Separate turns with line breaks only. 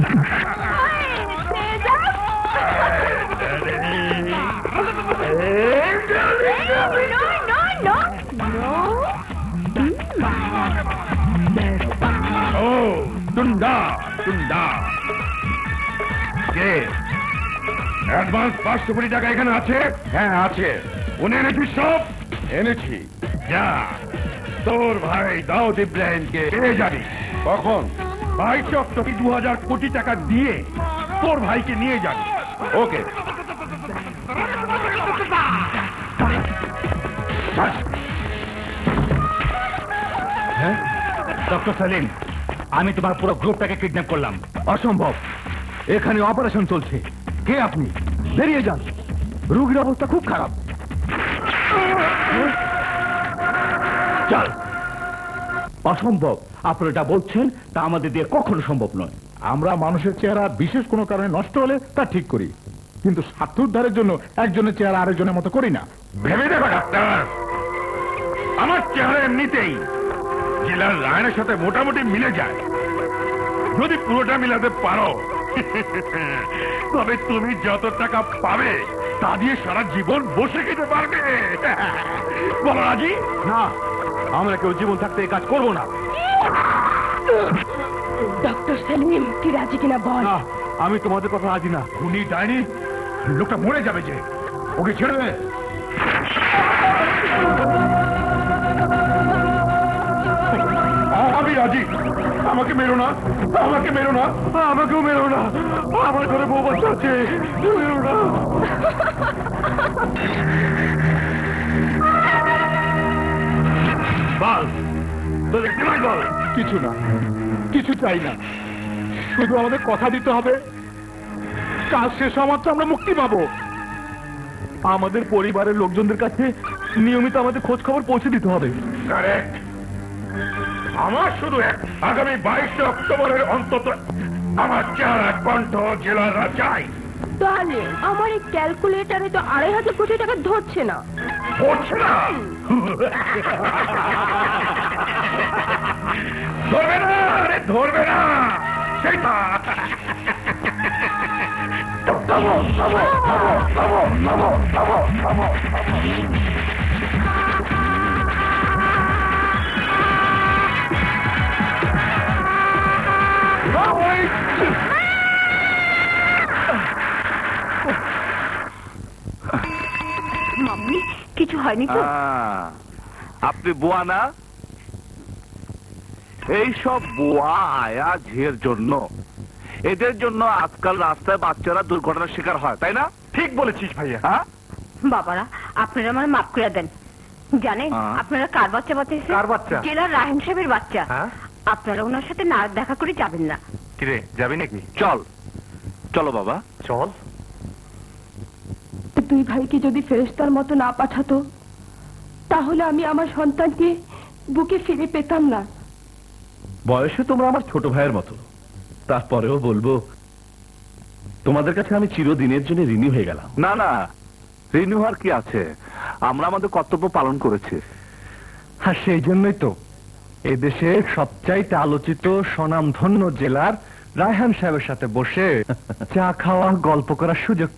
ও টুন্ডা টুন্ডা কে advance পাঁচশো কোটি টাকা এখানে আছে? হ্যাঁ আছে। উনি এনেছিস সব এনেছি। যা। তোর ভাই দাউদ ইব্রাহিমকে পেয়ে যাবি। কখন? বাইশ অক্টোবর দু হাজার কোটি টাকা দিয়ে তোর ভাইকে নিয়ে যাবি ওকে।
হ্যাঁ? ডক্টর সালিম, আমি তোমার পুরো গ্রুপটাকে কিডন্যাপ করলাম। অসম্ভব। এখানে অপারেশন চলছে। কে আপনি? বেরিয়ে যান। রোগীর অবস্থা খুব খারাপ। চল। অসম্ভব। আপনি এটা বলছেন তা আমাদের দিয়ে কখনো সম্ভব নয়।
আমরা মানুষের চেহারা বিশেষ কোনো কারণে নষ্ট হলে তা ঠিক করি। কিন্তু স্বার্থ উদ্ধারের জন্য একজনের চেহারা আরেকজনের মতো করি না।
ভেবে দেখো ডাক্তার! আমার চেহারা এমনিতেই জেলার লাইনের সাথে মোটামুটি মিলে যায়। যদি পুরোটা মিলাতে পারো তবে তুমি যত টাকা পাবে তা দিয়ে সারা জীবন বসে খেতে পারবে। বলো রাজি?
না আমরা কেউ জীবন থাকতে এই কাজ করব না।
ডক্টর সেলিম কি রাজি কিনা বল?
না আমি তোমাদের কথা রাজি না।
উনি ডাইনি লোকটা মরে যাবে যে। ওকে ছেড়ে দে। আমি রাজি। আমাকে মেরো না আমাকে মেরো না আমাকেও মেরো না। আমার ঘরে বউ বাচ্চা আছে মেরো না। বল। তোদের ডিমান্ড বল?
কিছু না কিছু চাই না। শুধু আমাদের কথা দিতে হবে। কাজ শেষ হওয়া মাত্র আমরা মুক্তি পাবো।
আমাদের পরিবারের লোকজনদের কাছে নিয়মিত আমাদের খোঁজ খবর পৌঁছে দিতে হবে।
কারেক্ট আমার শুধু এক আগামী বাইশে অক্টোবরের অন্তত আমার চেহারা কণ্ঠ জেলারা চাই
তাহলে আমার এই ক্যালকুলেটারে তো আড়াই হাজার কোটি টাকা ধরছে না।
হচ্ছে না? ধরবে না আরে ধরবে না।
মাম্মি কিছু হয়নি তো?
আহ, আপনি বুয়া না? এইসব বুয়া আয়া ঝের জন্য। এদের জন্য আজকাল রাস্তায় বাচ্চারা দুর্ঘটনার শিকার হয় তাই না?
ঠিক বলেছিস ভাইয়া।
হ্যাঁ?
বাবারা আপনারা আমার মাফ করে দেন। জানেন
আহ।
আপনারা কার বাচ্চা বাঁচিয়েছেন
কার বাচ্চা?
জেলার রাহেন সাহেবের বাচ্চা।
হ্যাঁ?
আপনারা ওনার সাথে না দেখা করে যাবেন না।
কিরে যাবি নাকি? চল। চলো বাবা।
চল।
দুই ভাইকে যদি ফেরেস্তার মতো না পাঠাতো তাহলে আমি আমার সন্তানকে বুকে ফিরে পেতাম না।
বয়সে তোমরা আমার ছোট ভাইয়ের মতো। তারপরেও বলব তোমাদের কাছে আমি চিরদিনের জন্য ঋণী হয়ে গেলাম।
না না হওয়ার কি আছে? আমরা আমাদের কর্তব্য পালন করেছি।
হ্যাঁ সেই জন্যই তো। এদেশের সবচাইতে আলোচিত স্বনামধন্য জেলার রায়হান সাহেবের সাথে বসে চা খাওয়া গল্প করার সুযোগ